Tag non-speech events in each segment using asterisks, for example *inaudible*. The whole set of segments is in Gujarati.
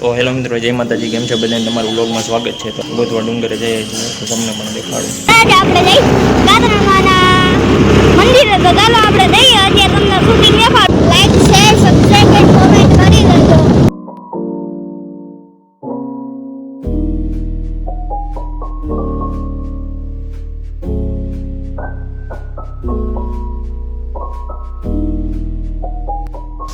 તો હેલો મિત્રો જય માતાજી કેમ છે બધાને? તમારું વ્લોગમાં સ્વાગત છે. તો ગોતવા ડુંગરે જઈએ છીએ તો તમને પણ દેખાડું. આજે આપણે જઈ ગાદરામાના મંદિરે તો ચાલો આપણે જઈએ અત્યારે તમને શૂટિંગ દેખાડું. Like share subscribe and comment કરી દેજો.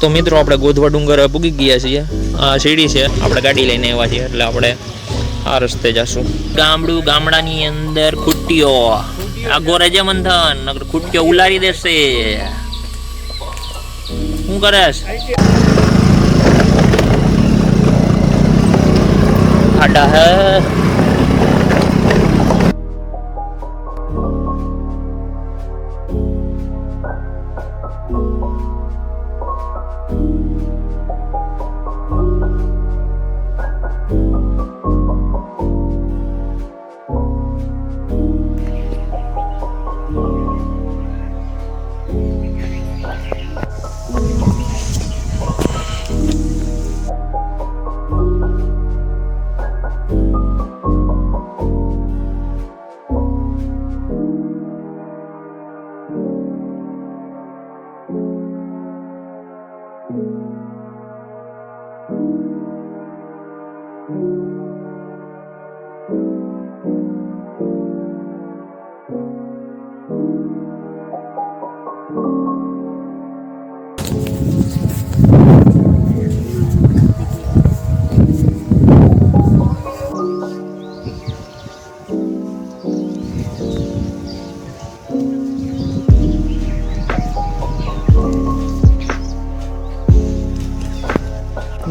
તો મિત્રો આપણે ગોધવા ડુંગર પૂગી ગયા છીએ. આ સીડી છે. આપણે ગાડી લઈને આવ્યા છીએ, એટલે આપણે આ રસ્તે જશું. ગામડું ગામડાની અંદર ખૂટ્ટીઓ આગો રેજે મંથન, નકર ખુટ્ટીઓ ઉલારી દેશે. શું કરેશ ખાડા હે.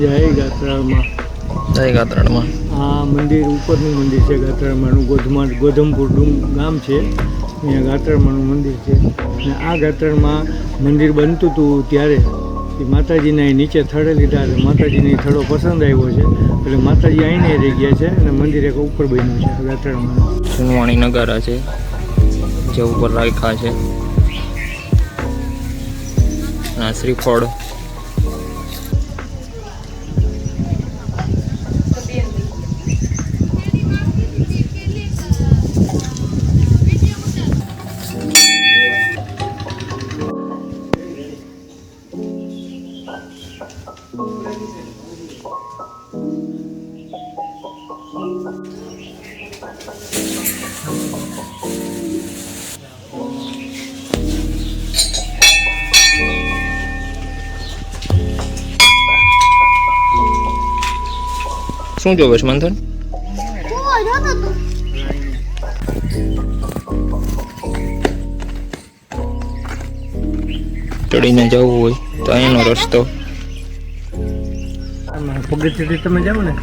જય ગાત્રાળમાં જય ગાત્રણમાં આ મંદિર ઉપરનું મંદિર છે ગાત્રાળમાંનું ગોધમા ગોધમપુર ડુંગ ગામ છે. અહીંયા ગાત્રાળમાંનું મંદિર છે. અને આ ગાત્રાળમાં મંદિર બનતું હતું ત્યારે. એ માતાજીના અહીં નીચે થડે લીધા એટલે માતાજીને થડો પસંદ આવ્યો છે. એટલે માતાજી અહીંને રહી ગયા છે અને મંદિર એક ઉપર બન્યું છે ગાત્રાળમાં સુનવાણી નગારા છે જે ઉપર રાખ્યા છે. આ શ્રીફળ. શું જોવે છે મંથન કૂવો જોતો તું ચડીને જવું હોય તો અહીંનો રસ્તો આમાં પગથિયાથી તમે જાઓ ને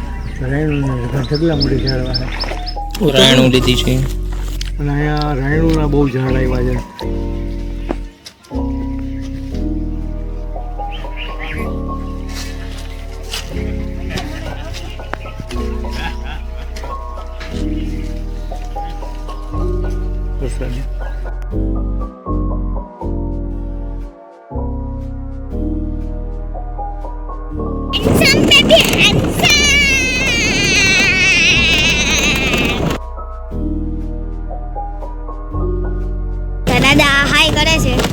રાયણું ઢગલા મૂડી ઝાડવા છે. રાયણું લીધી છે. અને અહીંયા રાયણુંના બહુ ઝાડ આવ્યા છે. handsome baby handsome ダダダはいこれです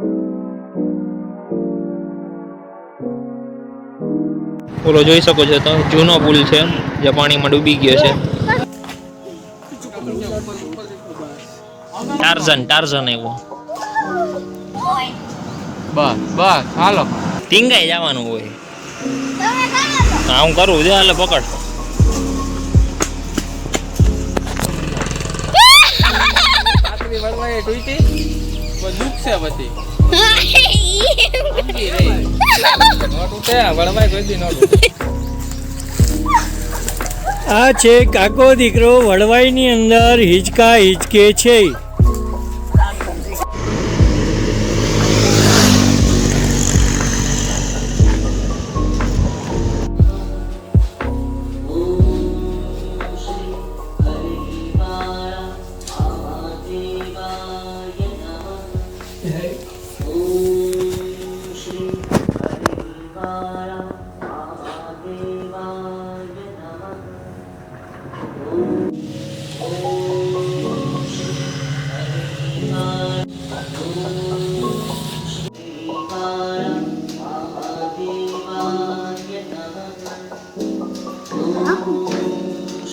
thank you ઓલો જોઈ શકો છો. તો જૂનો પુલ છે. જે પાણીમાં ડૂબી ગયો છે. ટાર્ઝન ટાર્ઝન એવો. બસ બસ હાલો. ટીંગાઈ જવાનું હોય. તમે કરો છો હા હું કરું જો હાલે પકડ પણ પછી. *laughs* આ છે કાકો દીકરો વડવાઈની અંદર હિંચકા હિંચકે છે.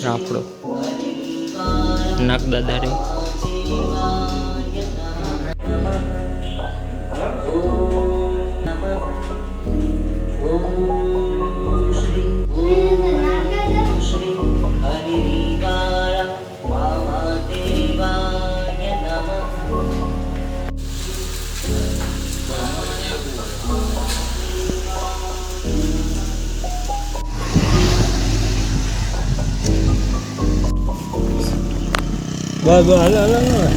રાફડો નાગદાદા બસ બસ હાલો હાલો હાલો.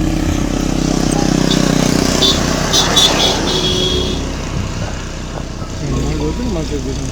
એમાં ગોતું ને માતાજીનું.